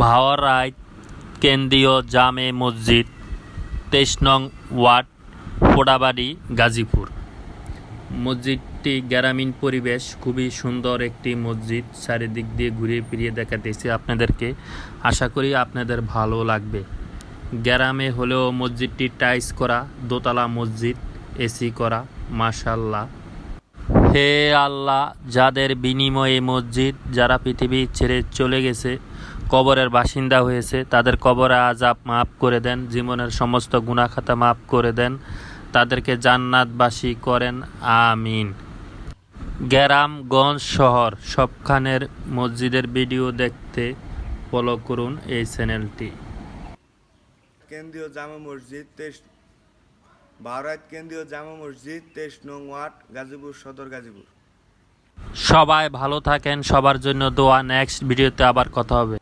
ভাওয়ারাইট কেন্দ্রীয় জামে মসজিদ, তেইশ নং ওয়ার্ড ফোড়াবাড়ি গাজীপুর। মসজিদটি গ্রামীণ পরিবেশ, খুবই সুন্দর একটি মসজিদ, চারিদিক দিয়ে ঘুরিয়ে ফিরিয়ে দেখাতেছি আপনাদেরকে। আশা করি আপনাদের ভালো লাগবে। গ্রামে হলেও মসজিদটি টাইস করা, দোতলা মসজিদ এসি করা মাশাল্লাহ হে আল্লাহ, যাদের বিনিময়ে মসজিদ, যারা পৃথিবী ছেড়ে চলে গেছে কবরের বাসিন্দা হয়েছে তাদের কবরে আজাব মাফ করে দেন জীবনের সমস্ত গুণাখাতা মাফ করে দেন তাদেরকে জান্নাতবাসী করেন আমিন। গ্রামগঞ্জ শহর সবখানের মসজিদের ভিডিও দেখতে ফলো করুন এই চ্যানেলটি কেন্দ্রীয় জামা মসজিদ তেইশ ভারত কেন্দ্রীয় জামা মসজিদ তেইশ নং ওয়ার্ড গাজীপুর সদর গাজীপুর। সবাই ভালো থাকেন সবার জন্য দোয়া নেক্সট ভিডিওতে আবার কথা হবে।